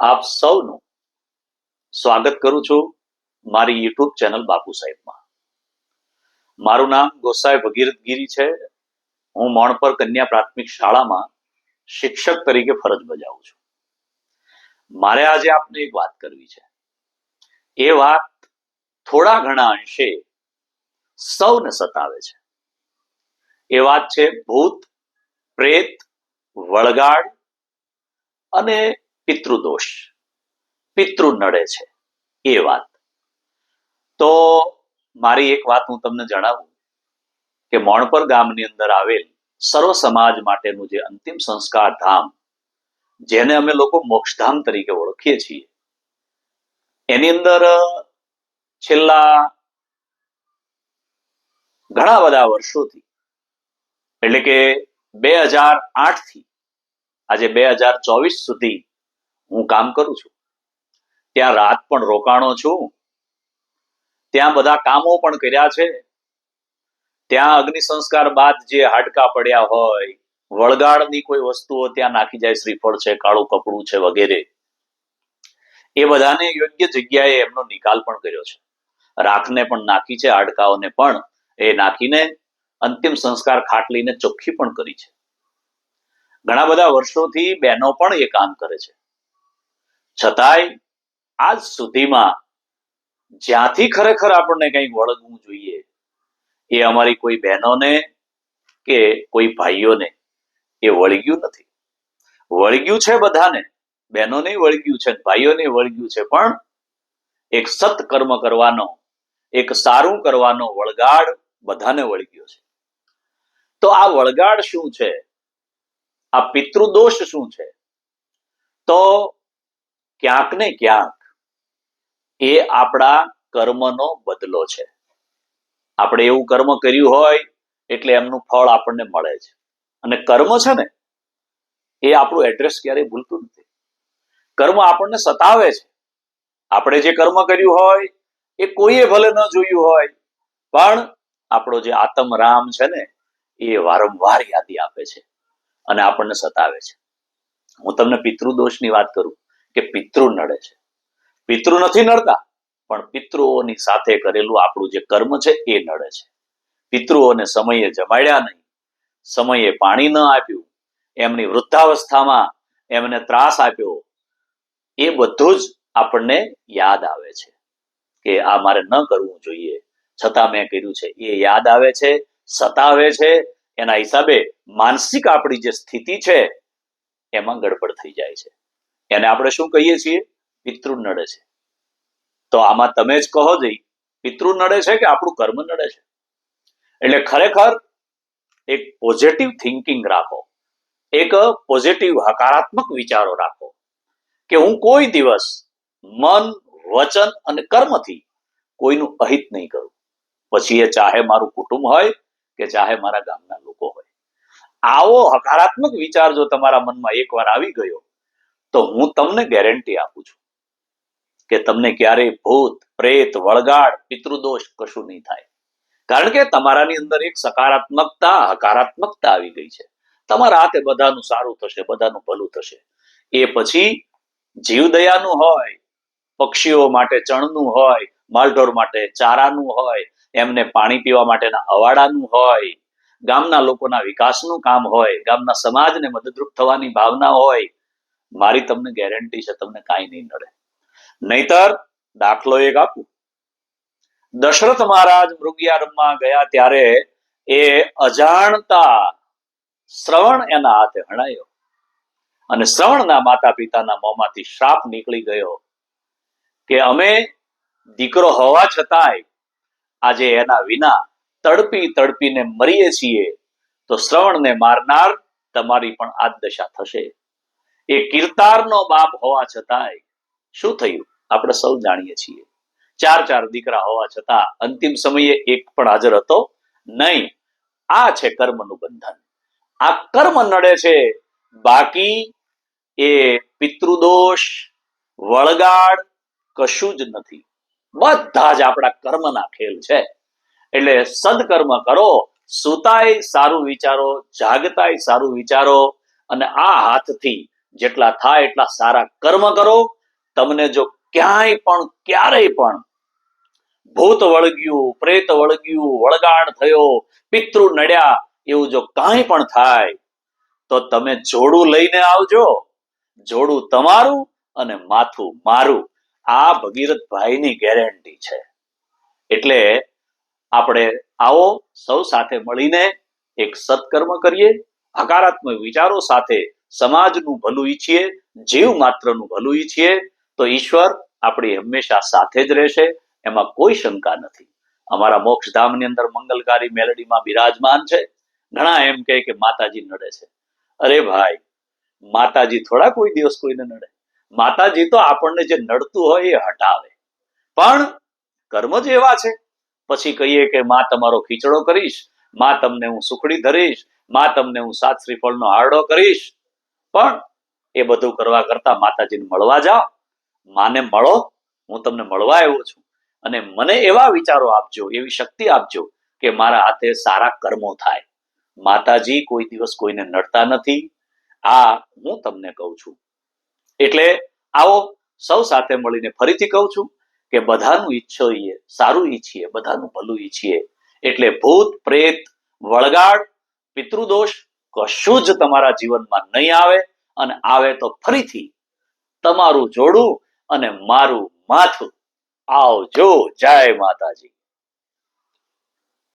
આપ સૌનું સ્વાગત કરું છું મારી યુટ્યુબ ચેનલ બાપુ સાહેબમાં. મારું નામ ગોસાઈ ભગીરથ ગીરી છે. હું મોણપર કન્યા પ્રાથમિક શાળામાં શિક્ષક તરીકે ફરજ બજાવું છું. મારે આજે આપને એક વાત કરવી છે. એ વાત થોડા ઘણા અંશે સૌને સતાવે છે. એ વાત છે ભૂત, પ્રેત, વળગાડ અને પિતૃદોષ. પિતૃ નડે છે, એ વાત. તો મારી એક વાત હું તમને જણાવું કે મોણપર ગામની અંદર આવેલ સર્વ સમાજ માટેનું જે અંતિમ સંસ્કાર ધામ, જેને અમે લોકો મોક્ષધામ તરીકે ઓળખીએ છીએ, એની અંદર છેલ્લા ઘણા બધા વર્ષોથી, એટલે કે બે હજાર આઠથી આજે બે હજાર ચોવીસ સુધી હું કામ કરું છું. ત્યાં રાત પણ રોકાણો છું. ત્યાં બધા કામો પણ કર્યા છે. ત્યાં અગ્નિ સંસ્કાર બાદ જે હાડકા પડ્યા હોય વળગાડની કોઈ વસ્તુઓ ત્યાં નાખી જાય, શ્રીફળ છે, કાળું કપડું છે, વગેરે. એ બધાને યોગ્ય જગ્યાએ એમનો નિકાલ પણ કર્યો છે. રાખને પણ નાખી છે, હાડકાઓને પણ. એ નાખીને અંતિમ સંસ્કાર ખાટલીને ચોખ્ખી પણ કરી છે. ઘણા બધા વર્ષોથી બહેનો પણ એ કામ કરે છે. છતાંય આજ સુધીમાં જ્યાંથી ખરેખર આપણને કંઈક વળગવું જોઈએ, એ અમારી કોઈ બહેનોને કે કોઈ ભાઈઓને એ વળગ્યું નથી. વળગ્યું છે બધાને બહેનોને વળગ્યું છે ભાઈઓને વળગ્યું છે, પણ એક સત્કર્મ કરવાનો, એક સારું કરવાનો વળગાડ બધાને વળગ્યો છે. તો આ વળગાડ શું છે? આ પિતૃદોષ શું છે? તો ક્યાંક ને ક્યાંક એ આપણા કર્મનો બદલો છે. આપણે એવું કર્મ કર્યું હોય એટલે એમનું ફળ આપણને મળે છે. અને કર્મ છે ને, એ આપણું એડ્રેસ ક્યારેય ભૂલતું નથી. કર્મ આપણને સતાવે છે. આપણે જે કર્મ કર્યું હોય, એ કોઈએ ભલે ન જોયું હોય, પણ આપણો જે આત્મ રામ છે ને, એ વારંવાર યાદી આપે છે અને આપણને સતાવે છે. હું તમને પિતૃદોષની વાત કરું. કે પિતૃ નડે છે. પિતૃ નથી નડતા, પણ પિતૃઓની સાથે કરેલું આપણું જે કર્મ છે એ નડે છે. પિતૃઓને સમયે જમાડ્યા નહીં, સમયે પાણી ન આપ્યું, એમની વૃદ્ધાવસ્થામાં એમને ત્રાસ આપ્યો, એ બધું જ આપણને યાદ આવે છે કે આ મારે ન કરવું જોઈએ. છતાં મેં કર્યું છે, એ યાદ આવે છે, સતાવે છે, એના હિસાબે માનસિક આપણી જે સ્થિતિ છે, એમાં ગડબડ થઈ જાય છે. એને આપણે શું કહીએ છીએ? પિતૃ નડે છે. તો આમાં તમે જ કહો જઈ પિતૃ નડે છે કે આપણું કર્મ નડે છે? એટલે ખરેખર એક પોઝિટિવ થિંકિંગ રાખો. એક પોઝિટિવ હકારાત્મક વિચારો રાખો. કે હું કોઈ દિવસ મન, વચન અને કર્મથી કોઈનું અહિત નહીં કરું. પછી એ ચાહે મારું કુટુંબ હોય કે ચાહે મારા ગામના લોકો હોય. આવો હકારાત્મક વિચાર જો તમારા મનમાં એકવાર આવી ગયો તો હું તમને ગેરંટી આપું છું કે તમને ક્યારેય ભૂત, પ્રેત, વળગાડ, પિતૃદોષ કશું નહીં થાય. કારણ કે તમારાની અંદર એક સકારાત્મકતા, હકારાત્મકતા આવી ગઈ છે. તમારા હાથે બધાનું સારું થશે, બધાનું ભલું થશે. એ પછી જીવદયાનું હોય, પક્ષીઓ માટે ચણનું હોય, માલઢોર માટે ચારાનું હોય, એમને પાણી પીવા માટેના અવાડાનું હોય, ગામના લોકોના વિકાસનું કામ હોય, ગામના સમાજને મદદરૂપ થવાની ભાવના હોય મારી તમને ગેરંટી છે, તમને કાંઈ નહીં નડે. નહીતર દાખલો એક આપું. દશરથ મહારાજ મૃગિયારમમાં ગયા ત્યારે એ અજાણતા શ્રવણ એના હાથે હણાયો. અને શ્રવણના માતા પિતાના મોંમાંથી શ્રાપ નીકળી ગયો કે અમે દીકરો હોવા છતાંય આજે એના વિના તડપી તડપીને મરીએ છીએ, તો શ્રવણને મારનાર તમારી પણ આ દશા થશે. એ કીર્તારનો બાપ હોવા છતાંય શું થયું? આપણે સૌ જાણીએ છીએ. ચાર ચાર દીકરા હોવા છતાં અંતિમ સમયે એક પણ હાજર હતો નહીં. આ છે કર્મનું બંધન. આ કર્મ નડે છે. બાકી એ પિતૃદોષ, વળગાડ કશું જ નથી. બધા જ આપણા કર્મના ખેલ છે. એટલે સદકર્મ કરો, સુતાય સારું વિચારો, જાગતાય સારું વિચારો અને આ હાથથી જેટલા થાય એટલા સારા કર્મ કરો. તમને જો ક્યાંય પણ, ક્યારેય પણ ભૂત વળગ્યું, પ્રેત વળગ્યું, વળગાડ થયો, પિતૃ નડ્યા એવું જો કાંઈ પણ થાય, તો તમે જોડું લઈને આવજો. જોડું તમારું અને માથું મારું. આ ભગીરથભાઈની ગેરંટી છે. એટલે આપણે આવો સૌ સાથે મળીને એક સત્કર્મ કરીએ, હકારાત્મક વિચારો સાથે સમાજનું ભલું ઈચ્છીએ, જીવ માત્રનું ભલું ઈચ્છીએ, તો ઈશ્વર આપણી હંમેશા સાથે જ રહેશે, એમાં કોઈ શંકા નથી. અમારા મોક્ષધામની અંદર મંગલકારી મેલડીમાં બિરાજમાન છે. ઘણા એમ કહે કે માતાજી નડે છે. અરે ભાઈ, માતાજી થોડા કોઈ દિવસ કોઈને નડે. માતાજી તો આપણને જે નડતું હોય એ હટાવે. પણ કર્મ જ એવા છે. પછી કહીએ કે માં, તમારો ખીચડો કરીશ. માં, તમને હું સુખડી ધરીશ. માં, તમને હું સાત શ્રીફળનો હારડો કરીશ. પણ એ બધું કરવા કરતા માતાજીને મળવા જાઓ. માને મળો, હું તમને મળવા આવ્યો છું. અને મને એવા વિચારો આપજો, એવી શક્તિ આપજો કે મારા હાથે સારા કર્મો થાય. માતાજી, કોઈ દિવસ કોઈને નડતા નથી. આ હું તમને કહું છું. એટલે આવો સૌ સાથે મળીને ફરીથી કહું છું કે બધાનું ઈચ્છીએ, સારું ઈચ્છીએ, બધાનું ભલું ઈચ્છીએ. એટલે ભૂત, પ્રેત, વળગાડ, પિતૃદોષ કશું જ તમારા જીવનમાં નહીં આવે અને આવે તો ફરીથી તમારું જોડું અને મારું માથું. આવજો. જય માતાજી.